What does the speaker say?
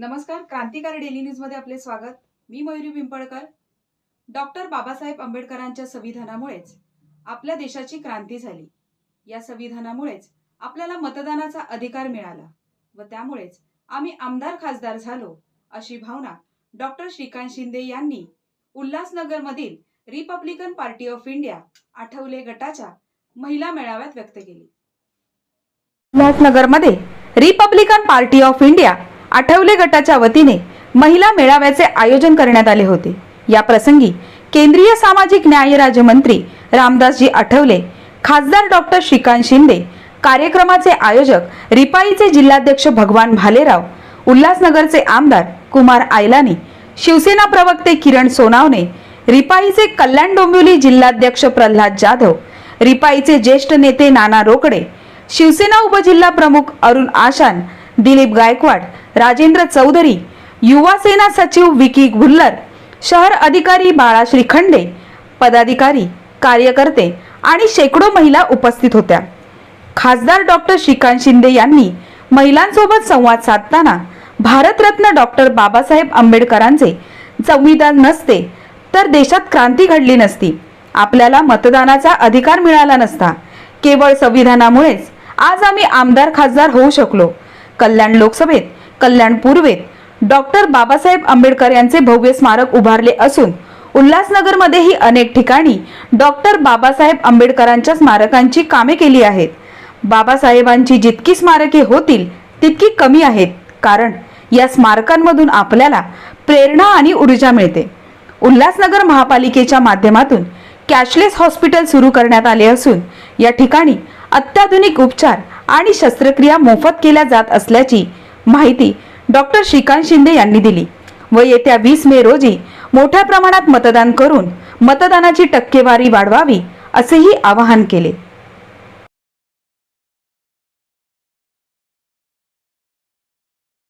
नमस्कार क्रांतिकारी डेली न्यूजमध्ये आपले स्वागत. मी मयुरी पिंपळकर. डॉक्टर बाबासाहेब आंबेडकरांच्या संविधानामुळेच आपल्या देशाची क्रांती झाली. या संविधानामुळेच आपल्याला मतदानाचा अधिकार मिळाला व त्यामुळेच आम्ही आमदार खासदार झालो अशी भावना डॉक्टर श्रीकांत शिंदे यांनी उल्हासनगरमधील Republican Party of India Athawale गटाच्या महिला मेळाव्यात व्यक्त केली. उल्हासनगरमध्ये Republican Party of India Athawale गटाच्या वतीने महिला मेळाव्याचे आयोजन करण्यात आले होते. या प्रसंगी केंद्रीय सामाजिक न्याय राज्यमंत्री रामदासजी आठवले खासदार डॉक्टर श्रीकांत शिंदे कार्यक्रमाचे आयोजक रिपाईचे जिल्हाध्यक्ष भगवान भालेराव उल्हासनगरचे आमदार कुमार आयलानी शिवसेना प्रवक्ते किरण सोनावणे रिपाईचे कल्याण डोंबिवली जिल्हाध्यक्ष प्रल्हाद जाधव रिपाईचे ज्येष्ठ नेते नाना रोकडे शिवसेना उपजिल्हा प्रमुख अरुण आशान दिलीप गायकवाड राजेंद्र चौधरी युवा सेना सचिव विकी गुल्लर शहर अधिकारी बाळा श्रीखंडे पदाधिकारी कार्यकर्ते आणि शेकडो महिला उपस्थित होत्या. खासदार डॉक्टर श्रीकांत शिंदे यांनी महिलांसोबत संवाद साधताना भारतरत्न डॉक्टर बाबासाहेब आंबेडकरांचे संविधान नसते तर देशात क्रांती घडली नसती. आपल्याला मतदानाचा अधिकार मिळाला नसता. केवळ संविधानामुळेच आज आम्ही आमदार खासदार होऊ शकलो. कल्याण लोकसभेत कल्याण पूर्वेत डॉक्टर बाबासाहेब आंबेडकर यांचे भव्य स्मारक उभारले असून उल्हासनगरमध्येही अनेक ठिकाणी डॉक्टर बाबासाहेब आंबेडकरांच्या स्मारकांची कामे केली आहेत. बाबासाहेबांची जितकी स्मारके होतील तितकी कमी आहेत कारण या स्मारकांमधून आपल्याला प्रेरणा आणि ऊर्जा मिळते. उल्हासनगर महापालिकेच्या माध्यमातून कॅशलेस हॉस्पिटल सुरू करण्यात आले असून या ठिकाणी अत्याधुनिक उपचार आणि शस्त्रक्रिया मोफत केल्या जात असल्याची माहिती डॉक्टर श्रीकांत शिंदे यांनी दिली व येत्या वीस मे रोजी मोठ्या प्रमाणात मतदान करून मतदानाची टक्केवारी वाढवावी असेही आवाहन केले.